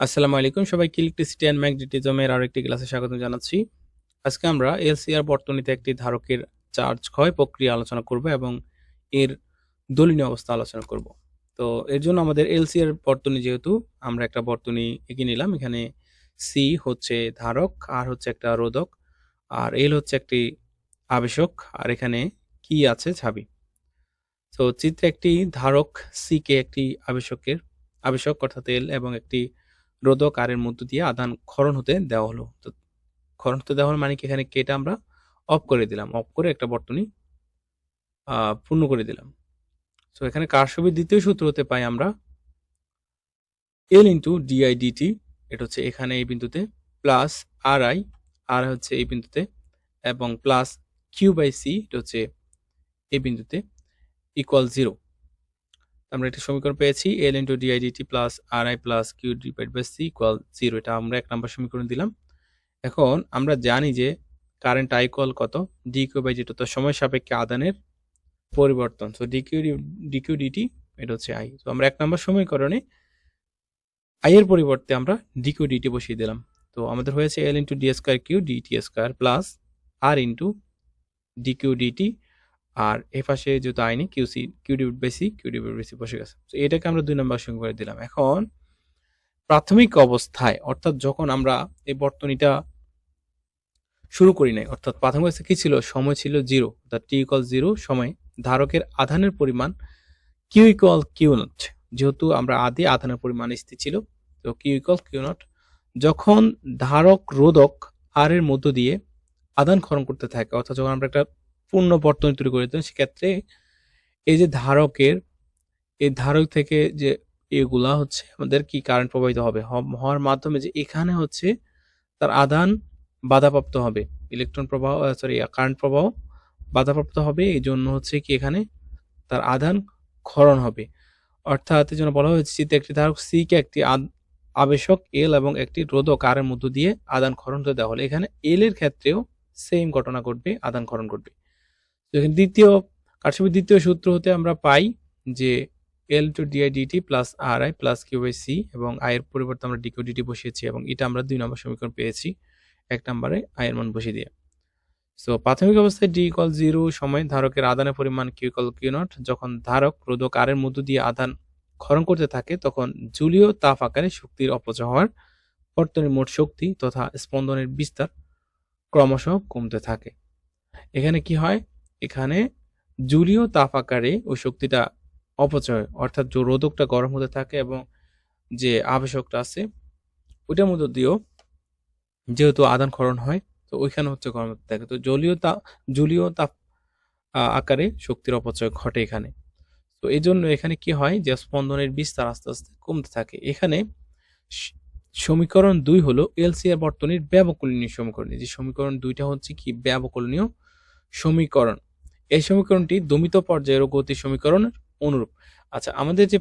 আসসালামু আলাইকুম সবাইকে ইলেকট্রিসিটি অ্যান্ড ম্যাগনেটিজমের আরও একটি ক্লাসে স্বাগত জানাচ্ছি। আজকে আমরা এলসিআর বর্তনীতে একটি ধারকের চার্জ ক্ষয় প্রক্রিয়া আলোচনা করব এবং এর দলীয় অবস্থা আলোচনা করব। তো এর জন্য আমাদের এলসিআর বর্তনী যেহেতু, আমরা একটা বর্তনী এগিয়ে নিলাম। এখানে সি হচ্ছে ধারক আর হচ্ছে একটা রোধক, আর এল হচ্ছে একটি আবেশক, আর এখানে কি আছে ছাবি তো চিত্রে একটি ধারক সিকে একটি আবেশকের, আবেশক অর্থাৎ এল এবং একটি রোধক আর এর মধ্য দিয়ে আদান ক্ষরণ হতে দেওয়া হলো। তো ক্ষরণ হতে দেওয়া হলো মানে কি? এখানে কেটা আমরা অফ করে দিলাম। অফ করে একটা বর্তনী পূর্ণ করে দিলাম। তো এখানে কারসবির দ্বিতীয় সূত্র হতে পাই আমরা এল ইন্টু ডিআই ডিটি এটা হচ্ছে এখানে এই বিন্দুতে প্লাস আর আই আর হচ্ছে এই বিন্দুতে, এবং প্লাস কিউ বাই সি এটা হচ্ছে এই বিন্দুতে ইকুয়াল জিরো আমরা একটা সমীকরণ পেয়েছি L into D I D T plus R I plus Q divide by C equal zero এটা আমরা এক নম্বর সমীকরণ দিলাম। এখন আমরা জানি যে কারেন্ট আই ইকুয়াল কত? ডি কিউ বাই জিটো তো সময় সাপেক্ষে আদানের পরিবর্তন। তো ডিকিউ ডিকিউ ডিটি এটা হচ্ছে আই তো আমরা এক নম্বর সমীকরণে আই এর পরিবর্তে আমরা ডিকিউ ডিটি বসিয়ে দিলাম। তো, আমাদের হয়েছে L into D square Q D T square plus R into D Q D T আর এই পাশে যেহেতু আইনি Q C Q divide by C Q divide by C বসে গেছে। তো এটাকে আমরা দুই নম্বর সঙ্গে করে দিলাম। এখন, প্রাথমিক অবস্থায়, অর্থাৎ যখন আমরা এই বর্তনীটা শুরু করি নাই, অর্থাৎ প্রাথমিক অবস্থা কি ছিল? সময় ছিল জিরো অর্থাৎ টি ইকুয়াল জিরো সময় ধারকের আধানের পরিমাণ কিউ ইকুয়াল কিউ নট যেহেতু আমরা আদি আধানের পরিমাণ স্থির ছিল, তো কিউ ইকুয়াল কিউ নট যখন ধারক রোধক আর এর মধ্য দিয়ে আদান ক্ষরণ করতে থাকে, অর্থাৎ যখন আমরা একটা পূর্ণ বর্তনী তৈরি করে দিতাম সেক্ষেত্রে এই যে ধারকের, এই ধারক থেকে যে এগুলা হচ্ছে আমাদের কি কারেন্ট প্রবাহিত হবে? হওয়ার মাধ্যমে যে এখানে হচ্ছে তার আদান বাধাপ্রাপ্ত হবে। ইলেকট্রন প্রবাহ সরি কারেন্ট প্রবাহ বাধাপ্রাপ্ত হবে। এই জন্য হচ্ছে কি এখানে তার আদান ক্ষরণ হবে। অর্থাৎ এই জন্য বলা হয়েছে যে একটি ধারক সি কে একটি আবেশক এল এবং একটি রোধক আর এর মধ্য দিয়ে আদান ক্ষরণ হতে দেওয়া হলে। এখানে এল এর ক্ষেত্রেও সেম ঘটনা ঘটবে আদান ক্ষরণ ঘটবে। এখানে দ্বিতীয় কারসাপির দ্বিতীয় সূত্র হতে আমরা পাই যে L to D I D T plus R I plus Q by C এবং আই এর পরিবর্তে আমরা ডিকিউ ডিটি বসিয়েছি এবং এটা আমরা দুই নম্বর সমীকরণ পেয়েছি। এক নম্বরে আই এর মান বসিয়ে দিয়ে। সো প্রাথমিক অবস্থায় ডি ইকল জিরো সময় ধারকের আদানের পরিমাণ কিউ ইকল কিউ নট যখন ধারক রোধক আর এর মধ্য দিয়ে আদান ক্ষরণ করতে থাকে, তখন জুলীয় তাপ আকারে শক্তির অপচয় হওয়ার বর্তনের মোট শক্তি তথা স্পন্দনের বিস্তার ক্রমশ কমতে থাকে। এখানে কি হয়? এখানে জুলীয় তাপ আকারে ওই শক্তিটা অপচয়, অর্থাৎ যে রোধকটা গরম হতে থাকে এবং যে আবেশকটা আছে, ওইটার মধ্য দিয়েও যেহেতু আদান ক্ষরণ হয়, তো ওইখানে হচ্ছে গরম হতে থাকে। তো জলীয় তাপ জলীয় তাপ আকারে শক্তির অপচয় ঘটে এখানে। তো এই জন্য এখানে কি হয় যে স্পন্দনের বিস্তার আস্তে আস্তে কমতে থাকে। এখানে সমীকরণ দুই হলো এলসিআর বর্তনীর ব্যবকলনীয় সমীকরণ। যে সমীকরণ দুইটা হচ্ছে কি? ব্যবকলনীয় সমীকরণ। এই সমীকরণটি দমিত পর্যায়ের গতি সমীকরণের অনুরূপ। আচ্ছা আমাদের যে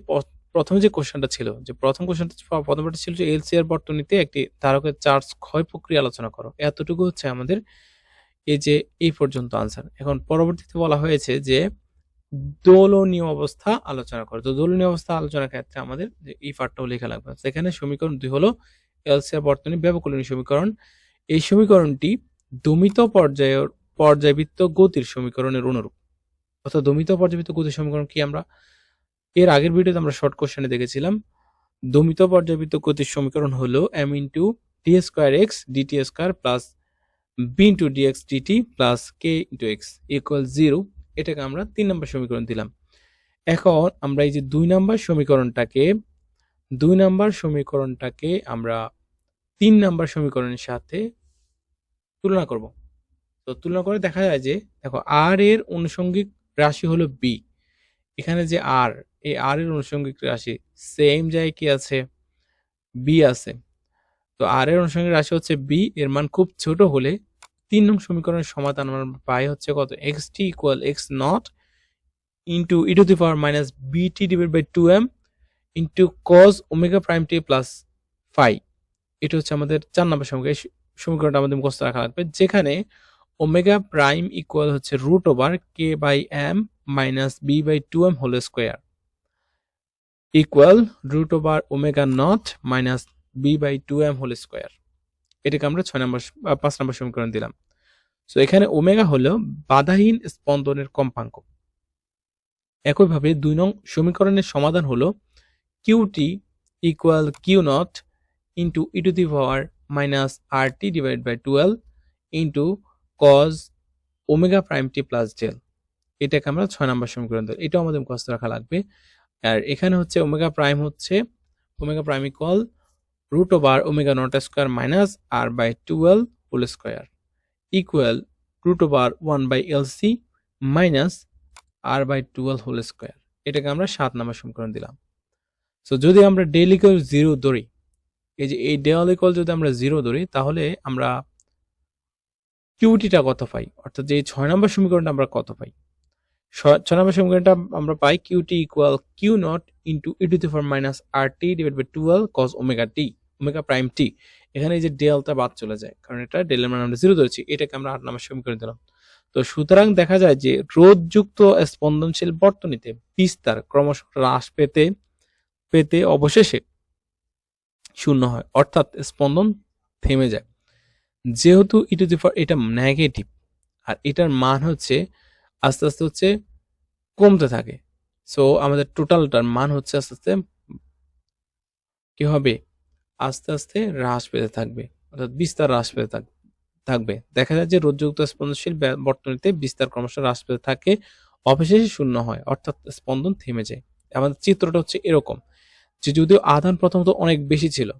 প্রথম যে কোশ্চেনটা ছিল, যে প্রথম কোশ্চেনটা প্রথমটা ছিল যে এলসিআর বর্তনীতে একটি ধারকের চার্জ ক্ষয় প্রক্রিয়া আলোচনা করো। এতটুকু হচ্ছে আমাদের এই যে এই পর্যন্ত আনসার এখন পরবর্তীতে বলা হয়েছে যে দোলনীয় অবস্থা আলোচনা করো। তো দোলনীয় অবস্থা আলোচনার ক্ষেত্রে আমাদের এই পার্টটাও লেখা লাগবে। সেখানে সমীকরণ দুই হলো এলসিআর বর্তনী ব্যবকলনীয় সমীকরণ। এই সমীকরণটি দমিত পর্যায়ের পর্যায়বৃত্ত গতির সমীকরণের অনুরূপ। অর্থাৎ দমিত পর্যায়বৃত্ত গতির সমীকরণ কি আমরা? এর আগের ভিডিওতে আমরা শর্ট কোশ্চেনে দেখেছিলাম, দমিত পর্যায়বৃত্ত গতির সমীকরণ হলো M into D square X D T square plus B into D X D T plus K into X equal zero এটাকে আমরা তিন নম্বর সমীকরণ দিলাম। এখন আমরা এই যে দুই নম্বর সমীকরণটাকে, দুই নম্বর সমীকরণটাকে আমরা তিন নম্বর সমীকরণের সাথে তুলনা করব। তো তুলনা করে দেখা যায় যে, দেখো আর এর অনুষঙ্গিক রাশি হলো বি এখানে যে আর এই আর এর অনুষঙ্গিক রাশি সেম জায়গায় কি আছে? বি আছে। তো আর এর অনুষঙ্গিক রাশি হচ্ছে বি এর মান খুব ছোট হলে তিন নং সমীকরণের সমাধান আমরা পাই হচ্ছে কত? X T equal X not into E to the power minus B T divide by two M into cos omega prime T plus phi এটা হচ্ছে আমাদের চার নম্বর সমীকরণ। এই সমীকরণটা আমাদের মুখস্থ রাখা লাগবে। যেখানে ওমেগা প্রাইম ইকুয়াল হচ্ছে root over K by M minus B by two M whole square. Equal root over omega not minus B by two M whole square. এটাকে আমরা ছয় নম্বর পাঁচ নম্বর সমীকরণ দিলাম। সো এখানে ওমেগা হলো বাধাহীন স্পন্দনের কম্পাঙ্ক। একইভাবে দুই নং সমীকরণের সমাধান হলো Q T equal Q not into E to the power minus R T divide by twelve into cos omega prime T plus del এটাকে আমরা ছয় নম্বর সমীকরণ দিই এটাও আমাদের মুখস্থ রাখা লাগবে। আর এখানে হচ্ছে ওমেগা প্রাইম হচ্ছে omega prime equal root over omega not square minus R by twelve whole square equal root over one by L C minus R by twelve whole square এটাকে আমরা সাত নম্বর সমীকরণ দিলাম। সো যদি আমরা ডেল ইকুয়াল জিরো ধরি, এই যে এই ডেল ইকুয়াল যদি আমরা জিরো ধরি, তাহলে আমরা কিউটিটা কত পাই? অর্থাৎ যে ছয় নম্বর সমীকরণটা আমরা কত পাই? ছয় নম্বর সমীকরণটা আমরা পাই Q T equal Q not into E to for minus R T divide by twelve cos omega T omega prime T এখানে এই যে ডেলটা বাদ চলে যায়, কারণ এটা ডেলের মান আমরা জিরো ধরেছি, এটাকে আমরা আট নম্বর সমীকরণ দিলাম। তো সুতরাং দেখা যায় যে রোধযুক্ত স্পন্দনশীল বর্তনীতে বিস্তার ক্রমশ হ্রাস পেতে পেতে অবশেষে শূন্য হয়, অর্থাৎ স্পন্দন থেমে যায়। যেহেতু ই টু দি পাওয়ার এটা নেগেটিভ আর এটার মান হচ্ছে আস্তে আস্তে হচ্ছে কমতে থাকে। সো আমাদের টোটালটার মান হচ্ছে আস্তে আস্তে কি হবে? আস্তে আস্তে হ্রাস পেতে থাকবে, অর্থাৎ বিস্তার হ্রাস পেতে থাক- থাকবে। দেখা যায় যে রোদযুক্ত স্পন্দনশীল বর্তনীতে বিস্তার ক্রমশ হ্রাস পেতে থাকে অবশেষে শূন্য হয়, অর্থাৎ স্পন্দন থেমে যায়। আমাদের চিত্রটা হচ্ছে এরকম, যে যদিও আধান প্রথমত অনেক বেশি ছিল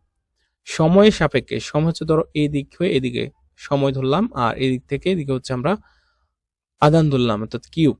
সময়ের সাপেক্ষে, সময় হচ্ছে ধরো এই দিক হয়ে এদিকে সময় ধরলাম, আর এদিক থেকে এদিকে হচ্ছে আমরা আদান ধরলাম, অর্থাৎ কিউ